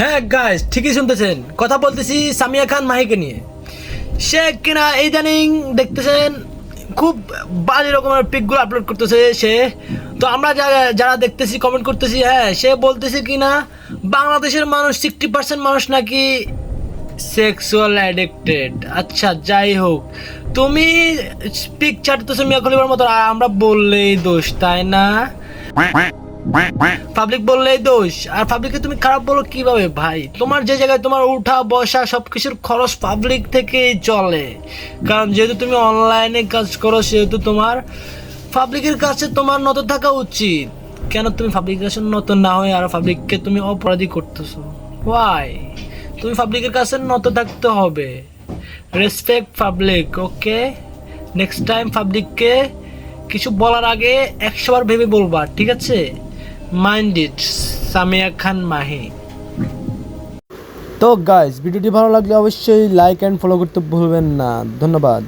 হ্যাঁ গাইস ঠিকই শুনতেছেন। কথা বলতেছি সামিয়া খান মাহিকে নিয়ে। সে কিনা ইদানিং দেখতেছেন, খুব বাজে রকমের পিকগুলো আপলোড করতেছে সে। তো আমরা যারা যারা দেখতেছি কমেন্ট করতেছি হ্যাঁ সে বলতেছে কিনা, বাংলাদেশের মানুষ সিক্সটি পার্সেন্ট মানুষ নাকি সেক্সুয়াল অ্যাডিক্টেড আচ্ছা যাই হোক, তুমি পিক ছাড়তেছো মিয়া খলিফার মতো, আর আমরা বললেই দোষ, তাই না? পাবলিক বললেই দোষ। আর পাবলিককে তুমি খারাপ বলো কীভাবে ভাই? তোমার যে জায়গায় তোমার উঠা, বসা সব কিছুর খরচ পাবলিক থেকেই চলে। কারণ যেহেতু তুমি অনলাইনে কাজ করো, সেহেতু তোমার পাবলিকের কাছে তোমার নত থাকা উচিত। কেন তুমি পাবলিকের কাছে নত না হয়ে আর পাবলিককে তুমি অপরাধী করতেছো? ওয়াই তুমি পাবলিকের কাছে নত থাকতে হবে। Respect public okay next time পাবলিককে কিছু বলার আগে একশোবার ভেবে বলবা, ঠিক আছে? মাইন্ড ইট সামিয়া খান মাহি তো গাইজ ভিডিওটি ভালো লাগলে অবশ্যই লাইক অ্যান্ড ফলো করতে ভুলবেন না। ধন্যবাদ।